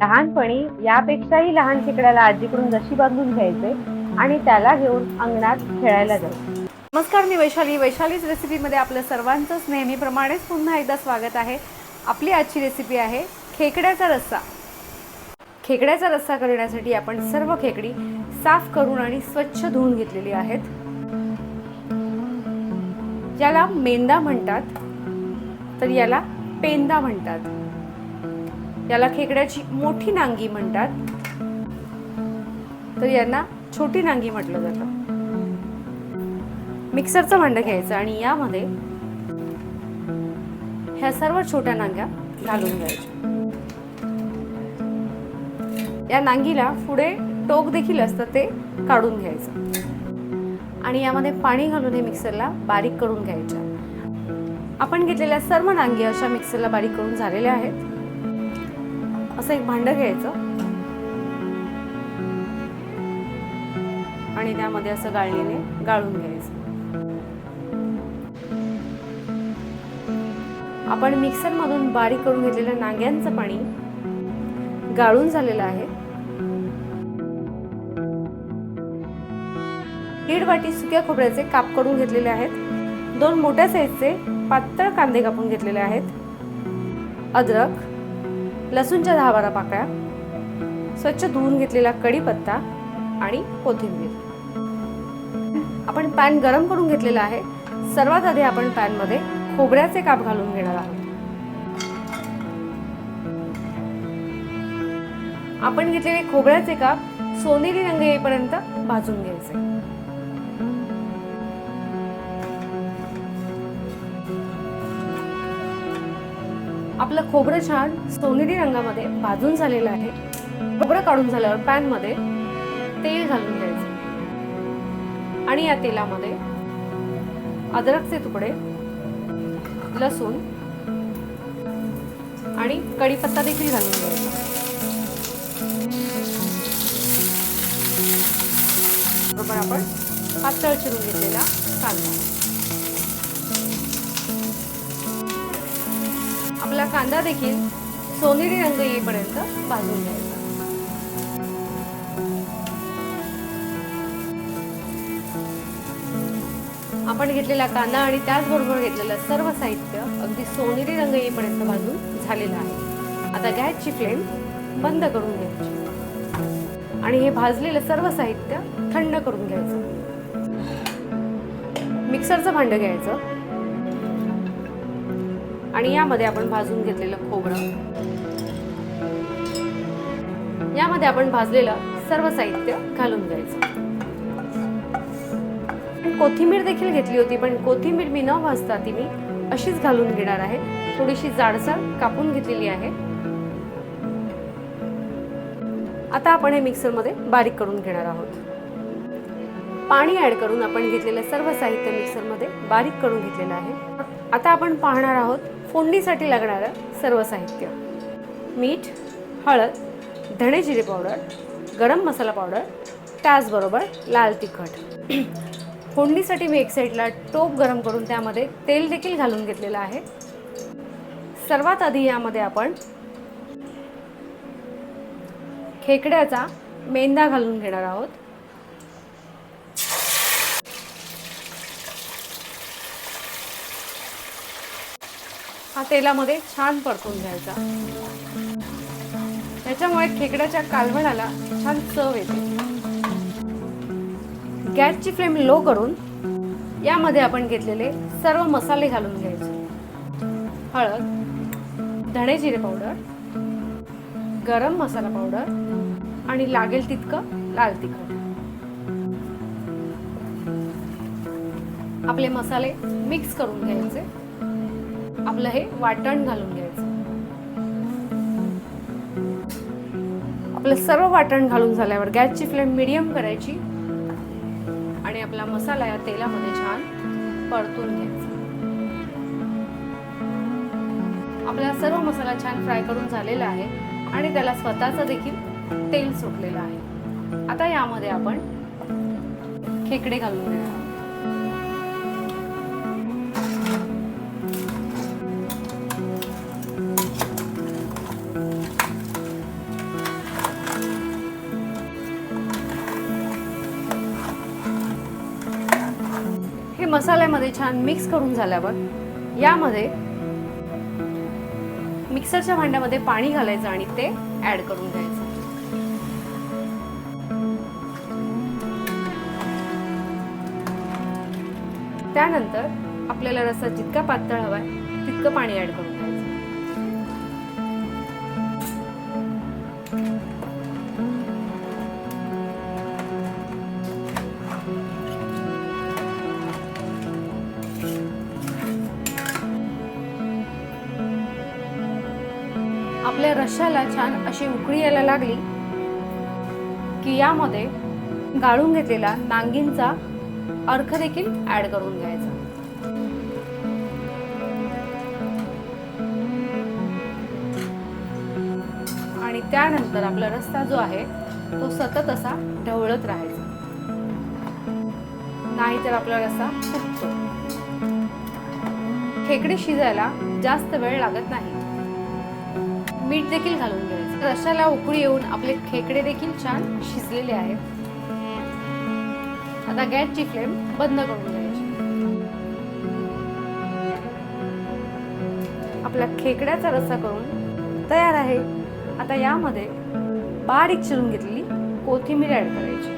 लहानपणी यापेक्षाही लहान खेकड्याला आजीकडून जशी बांधून घ्यायचे आणि त्याला घेऊन अंगणात खेळायला जायचे. नमस्कार मी वैशाली. वैशालीच रेसिपीमध्ये आपलं सर्वांचंच नेहमीप्रमाणेच पुन्हा एकदा स्वागत आहे. आपली आजची रेसिपी आहे खेकड्याचा रस्सा. खेकड्याचा रस्सा करण्यासाठी आपण सर्व खेकडी साफ करून आणि स्वच्छ धुवून घेतलेली आहेत. याला मेंदा म्हणतात तर याला पेंदा म्हणतात. याला खेकड्याची मोठी नांगी म्हणतात. तर यांना छोटी नांगी म्हटलं जातं. मिक्सरचं भांडं घ्यायचं आणि यामध्ये ह्या सर्व छोट्या नांग्या घालून घ्यायच्या. या नांगीला पुढे टोक देखील असतं ते काढून घ्यायचं. आणि यामध्ये पाणी घालून हे मिक्सरला बारीक करून घ्यायच्या आपण घेतलेल्या सर्व नांगी अशा मिक्सरला बारीक करून झालेल्या आहेत. असं एक भांडं घ्यायचं. आणि त्यामध्ये असं गाळणीने गाळून घ्यायचं. आपण मिक्सरमधून बारीक करून घेतलेल्या नांग्यांचं पाणी गाळून झालेलं आहे. दीड वाटी सुक्या खोबऱ्याचे काप करून घेतलेले आहेत. दोन मोठ्या साईजचे पातळ कांदे कापून घेतलेले आहेत. अद्रक लसूणच्या दहा बारा पाकळ्या स्वच्छ धुवून घेतलेला कढीपत्ता आणि कोथिंबीर. आपण पॅन गरम करून घेतलेला आहे. सर्वात आधी आपण पॅनमध्ये खोबऱ्याचे काप घालून घेणार आहोत. आपण घेतलेले खोबऱ्याचे काप सोनेरी रंग येईपर्यंत भाजून घ्यायचे. आपलं खोबरं छान सोनेरी रंगामध्ये भाजून झालेलं आहे. खोबरं काढून झाल्यावर पॅनमध्ये तेल घालून घ्यायचं. आणि या तेलामध्ये अद्रकचे तुकडे लसूण आणि कढीपत्ता देखील घालून घ्यायचा. बरोबर आपण पातळ चिरून घेतलेला कांदा. आपला कांदा देखील सोनेरी रंग येईपर्यंत भाजून घ्यायचा. आपण घेतलेला कांदा आणि त्याचबरोबर घेतलेलं सर्व साहित्य अगदी सोनेरी रंग येईपर्यंत भाजून झालेलं आहे. आता गॅसची फ्लेम बंद करून घ्यायची. आणि हे भाजलेलं सर्व साहित्य थंड करून घ्यायचं. मिक्सरचं भांडं घ्यायचं. आणि यामध्ये आपण भाजून घेतलेलं खोबरं. यामध्ये आपण भाजलेलं सर्व साहित्य घालून घ्यायचं. कोथिंबीर देखील घेतली होती पण कोथिंबीर मी न भाजता ती मी अशीच घालून घेणार आहे. थोडीशी जाडसर कापून घेतलेली आहे. आता आपण हे मिक्सरमध्ये बारीक करून घेणार आहोत. पाणी ऍड करून आपण घेतलेलं सर्व साहित्य मिक्सरमध्ये बारीक करून घेतलेलं आहे. आता आपण पाहणार आहोत फोडणीसाठी लागणारं सर्व साहित्य. मीठ हळद धणे जिरे पावडर गरम मसाला पावडर त्याचबरोबर लाल तिखट. फोडणीसाठी मी एक साईडला टोप गरम करून त्यामध्ये तेल देखील घालून घेतलेलं आहे. सर्वात आधी यामध्ये आपण खेकड्याचा मेंदा घालून घेणार आहोत. हा तेलामध्ये छान परतून घ्यायचा. त्याच्यामुळे खेकड्याच्या कालवणाला छान चव येते. गॅसची फ्लेम लो करून यामध्ये आपण घेतलेले सर्व मसाले घालून घ्यायचे. हळद धणे जिरे पावडर गरम मसाला पावडर आणि लागेल तितकं लाल तिखट. आपले मसाले मिक्स करून घ्यायचे. आपलं हे वाटण घालून घ्यायचं. आपलं सर्व वाटण घालून झाल्यावर गॅसची फ्लेम मिडियम करायची आणि आपला मसाला या तेलामध्ये छान परतून घ्यायचा. आपला सर्व मसाला छान फ्राय करून झालेला आहे आणि त्याला स्वतःचं देखील तेल सुटलेलं आहे. आता यामध्ये आपण खेकडे घालून घेणार मसाल्यामध्ये छान मिक्स करून झाल्यावर यामध्ये मिक्सरच्या भांड्यामध्ये पाणी घालायचं आणि ते ॲड करून घ्यायचं. त्यानंतर आपल्याला रस्सा जितका पातळ हवाय तितकं पाणी ॲड करून आपल्या रश्श्याला छान अशी उकळी यायला लागली की यामध्ये गाळून घेतलेला नांगींचा अर्क देखील ऍड करून घ्यायचा. आणि त्यानंतर आपला रस्ता जो आहे तो सतत असा ढवळत राहायचा. नाहीतर आपला रस्सा फुटतो. खेकडे शिजायला जास्त वेळ लागत नाही. मीठ देखील घालून घ्यायचं. रशाला उकळी येऊन आपले खेकडे देखील छान शिजलेले आहेत. आता गॅसची फ्लेम बंद करून घ्यायची. आपला खेकड्याचा रस्सा करून तयार आहे. आता यामध्ये बारीक चिरून घेतलेली कोथिंबीर ऍड करायची.